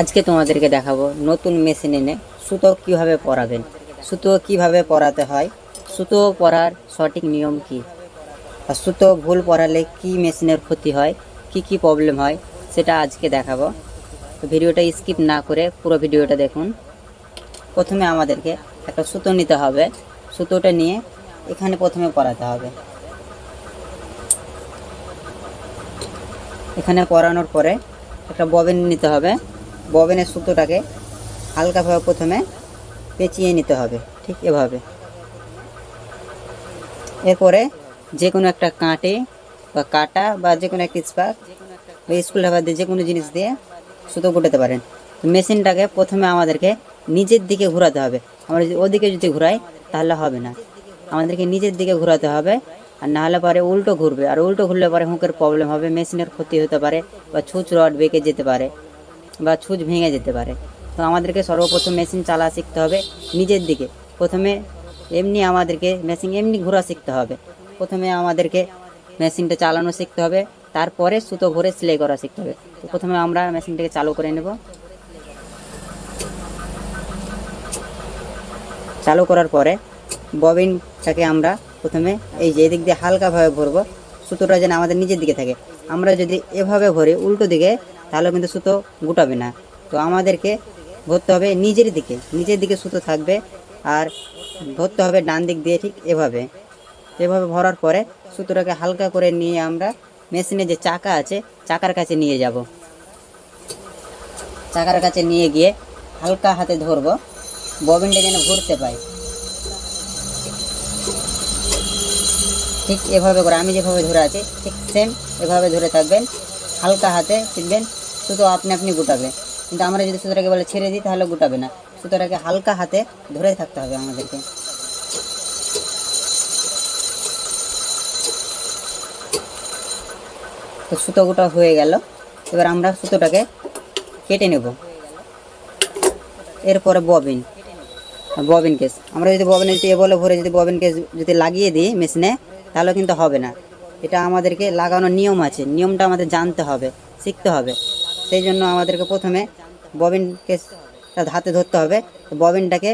আজকে তোমাদেরকে দেখাবো নতুন মেশিন এনে সুতো কীভাবে পরাবেন। সুতো কীভাবে পরাতে হয়? সুতো পরার সঠিক নিয়ম কি? আর সুতো ভুল পরালে কি মেশিনের ক্ষতি হয়? কি কি প্রবলেম হয়? সেটা আজকে দেখাবো। তো ভিডিওটা স্কিপ না করে পুরো ভিডিওটা দেখুন। প্রথমে আমাদেরকে একটা সুতো নিতে হবে। সুতোটা নিয়ে এখানে প্রথমে পরাতে হবে। এখানে পরানোর পরে একটা ববিন নিতে হবে। ববিনের সুতোটাকে হালকাভাবে প্রথমে পেঁচিয়ে নিতে হবে, ঠিক এভাবে। এরপরে যে কোনো একটা কাঁটে বা কাটা বা যে কোনো একটা স্পাক বা স্কুল ঢাকা দিয়ে যে কোনো জিনিস দিয়ে সুতো কুটাতে পারেন। মেশিনটাকে প্রথমে আমাদেরকে নিজের দিকে ঘোরাতে হবে। আমরা যদি ওদিকে যদি ঘুরাই, তাহলে হবে না। আমাদেরকে নিজের দিকে ঘোরাতে হবে, আর না হলে পরে উল্টো ঘুরবে। আর উল্টো ঘুরলে পরে হুঁকের প্রবলেম হবে, মেশিনের ক্ষতি হতে পারে বা ছুঁচ রড বেঁকে যেতে পারে। বা ছুঁচ ভেঙে যেতে পারে। তো আমাদেরকে সর্বপ্রথম মেশিন চালা শিখতে হবে নিজের দিকে। প্রথমে এমনি আমাদেরকে মেশিন এমনি ঘোরা শিখতে হবে। প্রথমে আমাদেরকে মেশিনটা চালানো শিখতে হবে, তারপরে সুতো ঘুরে সেলাই করা শিখতে হবে। তো প্রথমে আমরা মেশিনটাকে চালু করে নেব। চালু করার পরে ববিনটাকে আমরা প্রথমে এই যে এদিক দিয়ে হালকাভাবে ভরবো, সুতোটা যেন আমাদের নিজের দিকে থাকে। আমরা যদি এভাবে ভরি, উল্টো দিকে তাহলে কিন্তু সুতো গুটাবে না। তো আমাদেরকে ভরতে হবে নিজের দিকে। নিজের দিকে সুতো থাকবে আর ধরতে হবে ডান দিক দিয়ে ঠিক এভাবে। এভাবে ভরার পরে সুতোটাকে হালকা করে নিয়ে আমরা মেশিনে যে চাকা আছে, চাকার কাছে নিয়ে যাব। চাকার কাছে নিয়ে গিয়ে হালকা হাতে ধরবো। ববিনটা যেন ঘুরতে পাই ঠিক এভাবে করে, আমি যেভাবে ধরে আছি, ঠিক সেম এভাবে ধরে থাকবেন। হালকা হাতে শিখবেন সুতো আপনি আপনি গুটাবে। কিন্তু আমরা যদি সুতোটাকে বলে ছেড়ে দিই, তাহলে গুটাবে না। সুতোটাকে হালকা হাতে ধরে থাকতে হবে আমাদেরকে। তো সুতো গোটা হয়ে গেল। এবার আমরা সুতোটাকে কেটে নেব। এরপরে ববিন। Bobbin case. আমরা যদি ববিনে যদি এ বলে ভরে যদি ববিন কেস যদি লাগিয়ে দিই মেশিনে, তাহলে কিন্তু হবে না। এটা আমাদেরকে লাগানোর নিয়ম আছে। নিয়মটা আমাদের জানতে হবে, শিখতে হবে। সেই জন্য আমাদেরকে প্রথমে ববিনকে হাতে ধরতে হবে। ববিনটাকে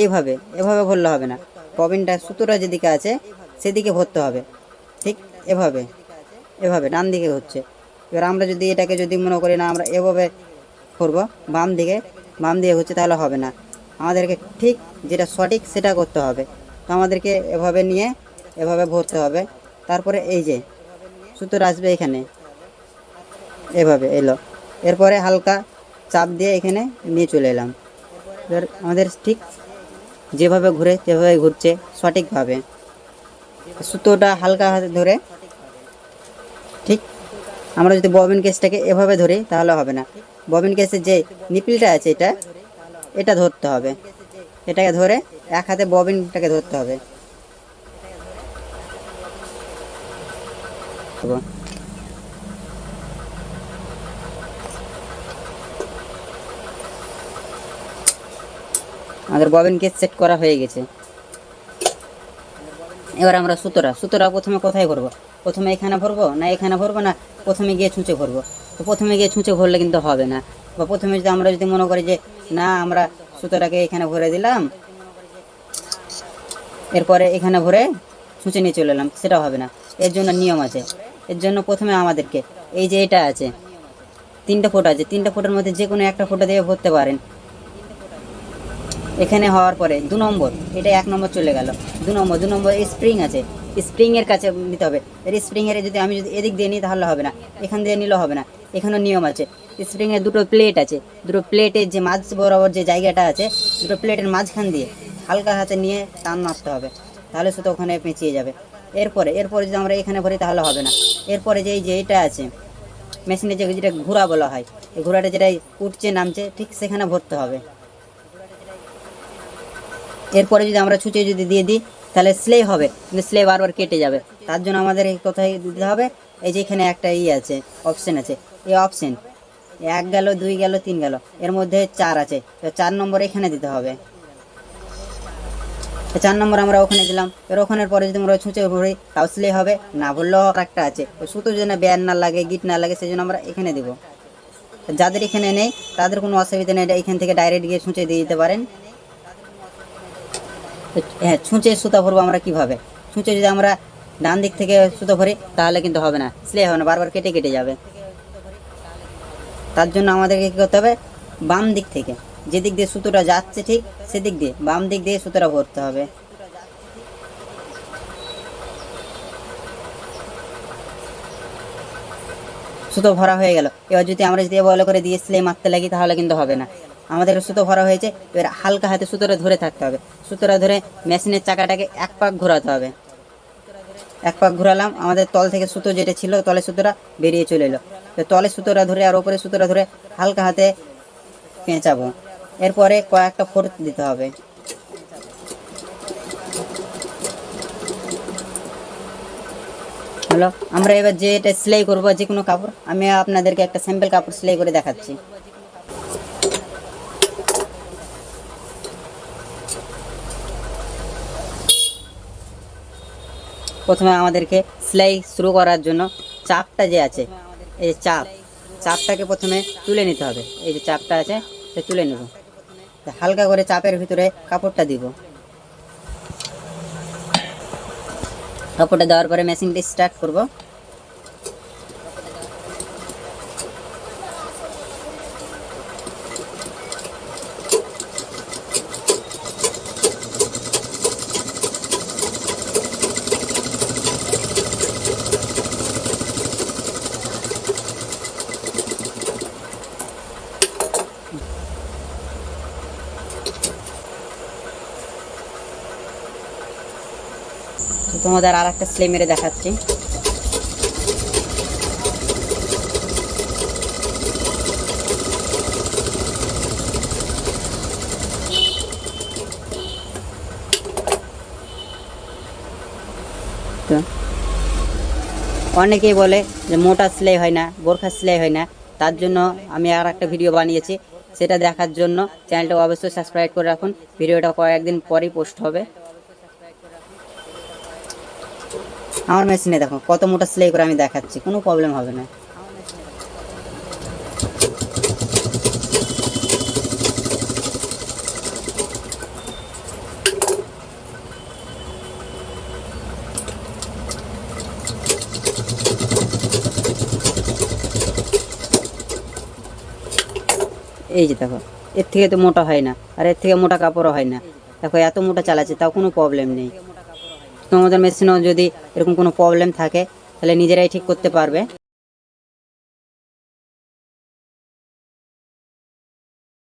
এইভাবে, এভাবে ভরলে হবে না। ববিনটা সুতোটা যেদিকে আছে, সেদিকে ভরতে হবে। ঠিক এভাবে এভাবে ডান দিকে হচ্ছে। এবার আমরা যদি এটাকে যদি মনে করি না, আমরা এভাবে করব বাম দিকে বাম দিকে হচ্ছে, তাহলে হবে না। আমাদেরকে ঠিক যেটা সঠিক, সেটা করতে হবে। তো আমাদেরকে এভাবে নিয়ে, এভাবে ভরতে হবে। তারপরে এই যে, সুতোর আসবে এখানে। এভাবে, এলো। এরপরে হালকা চাপ দিয়ে এখানে নিয়ে চলে এলাম। এবার আমাদের ঠিক যেভাবে ঘুরে সেভাবে ঘুরছে সঠিকভাবে। সুতোটা হালকা হাতে ধরে ঠিক আমরা যদি ববিন কেসটাকে এভাবে ধরি তাহলে হবে না। ববিন কেসের যে নিপিলটা আছে এটা এটা ধরতে হবে। এটাকে ধরে এক হাতে ববিনটাকে ধরতে হবে। আমাদের ববিন কেস সেট করা হয়ে গেছে। এবার আমরা সুতোরা সুতোরা প্রথমে কোথায় ভরবো? প্রথমে এখানে ভরবো না এখানে ভরবো না? প্রথমে গিয়ে ছুঁচে ভরবো। তো প্রথমে গিয়ে ছুঁচে ভরলে কিন্তু হবে না। বা প্রথমে যদি আমরা যদি মনে করি যে, না, আমরা সুতোটাকে এখানে ভরে দিলাম। এরপরে এখানে ভরে ছুঁচে নিয়ে চলে এলাম। সেটা হবে না। এর জন্য নিয়ম আছে। এর জন্য প্রথমে আমাদেরকে, এই যে এটা আছে, তিনটা ফোঁটা আছে। তিনটা ফোঁটার মধ্যে যে কোনো একটা ফোঁটা দিয়ে ভরতে পারেন। এখানে হওয়ার পরে দু নম্বর, এটা এক নম্বর চলে গেল। দু নম্বর দু নম্বর স্প্রিং আছে। স্প্রিংয়ের কাছে নিতে হবে। এর স্প্রিংয়ের যদি আমি যদি এদিক দিয়ে নিই তাহলে হবে না। এখান দিয়ে নিলেও হবে না। এখানেও নিয়ম আছে। স্প্রিংয়ের দুটো প্লেট আছে। দুটো প্লেটের যে মাঝ বরাবর যে জায়গাটা আছে, দুটো প্লেটের মাঝখান দিয়ে হালকা হাতে নিয়ে টান মারতে হবে। তাহলে শুধু ওখানে পেঁচিয়ে যাবে। এরপরে এরপরে যদি আমরা এখানে ভরি তাহলে হবে না। এরপরে যে এই যে এটা আছে মেশিনে যে যেটা ঘোরা বলা হয়, এই ঘোড়াটা যেটা উঠছে, নামছে, ঠিক সেখানে ভরতে হবে। এরপরে যদি আমরা ছুঁচে যদি দিয়ে দিই, তাহলে স্লে হবে। কিন্তু স্লে বারবার কেটে যাবে। তার জন্য আমাদের কোথায় দিতে হবে। এই যে এখানে একটা ই আছে অপশন আছে। এই অপশন এক গেল, দুই গেল, তিন গেল। এর মধ্যে চার আছে। তো চার নম্বর এখানে দিতে হবে। চার নম্বর আমরা ওখানে দিলাম। এর ওখানের পরে যদি আমরা ছুঁচে ভরি তাও স্লে হবে। না ভরলেও একটা আছে। ওই সুতো যেন ব্যান না লাগে গিট না লাগে সেই জন্য আমরা এখানে দেবো। যাদের এখানে নেই, তাদের কোনো অসুবিধা নেই। এখান থেকে ডাইরেক্ট গিয়ে ছুঁচে দিয়ে দিতে পারেন। হ্যাঁ ছুঁচে সুতা ভরবো আমরা কীভাবে? ছুঁচে যদি আমরা ডান দিক থেকে সুতো ভরি, তাহলে কিন্তু হবে না। সেলাই হবে না, বারবার কেটে কেটে যাবে। তার জন্য আমাদেরকে কী করতে হবে? বাম দিক থেকে। যেদিক দিয়ে সুতোটা যাচ্ছে ঠিক সেদিক দিয়ে, বাম দিক দিয়ে সুতোটা ভরতে হবে। সুতো ভরা হয়ে গেল। এবার যদি আমরা যদি বলে করে দিয়ে সেলাই মারতে লাগি, তাহলে কিন্তু হবে না। আমাদের সুতো ভরা হয়েছে, এবার হালকা হাতে সুতোটা ধরে থাকতে হবে। সুতোটা ধরে মেশিনের চাকাটাকে এক পাক ঘোরাতে হবে। এক পাক ঘোরালাম, আমাদের তল থেকে সুতো যেটা ছিল, তলে সুতোটা বেরিয়ে চলে এলো। তো তলে সুতোটা ধরে আর ওপরে সুতোটা ধরে হালকা হাতে পেঁচাবো। এরপরে কয়েকটা ফোর দিতে হবে। হ্যালো আমরা এবার যে এটা সেলাই করব, যে কোনো কাপড়, আমি আপনাদেরকে একটা স্যাম্পল কাপড় সেলাই করে দেখাচ্ছি। প্রথমে আমাদেরকে সেলাই শুরু করার জন্য চাপটা যে আছে, এই যে চাপ, চাপটাকে প্রথমে তুলে নিতে হবে। এই যে চাপটা আছে, সে তুলে নেব। হালকা করে চাপের ভিতরে কাপড়টা দিব। কাপড়টা দেওয়ার পরে মেশিনটি স্টার্ট করব। তোমাদের আর একটা সেলাই মেরে দেখাচ্ছি। অনেকেই বলে যে মোটা সেলাই হয় না বোরখা সেলাই হয় না। তার জন্য আমি আর একটা ভিডিও বানিয়েছি, সেটা দেখার জন্য চ্যানেলটা অবশ্যই সাবস্ক্রাইব করে রাখুন। ভিডিওটা কয়েকদিন পরেই পোস্ট হবে। আমার মেশিনে দেখো, কত মোটা সেলাই করে আমি দেখাচ্ছি, কোনো প্রবলেম হবে না। এই যে দেখো, এর থেকে তো মোটা হয় না, আর এর থেকে মোটা কাপড়ও হয় না। দেখো, এত মোটা চালাচ্ছে, তাও কোনো প্রবলেম নেই। তোমাদের মেশিনও যদি এরকম কোনো প্রবলেম থাকে তাহলে নিজেরাই ঠিক করতে পারবে।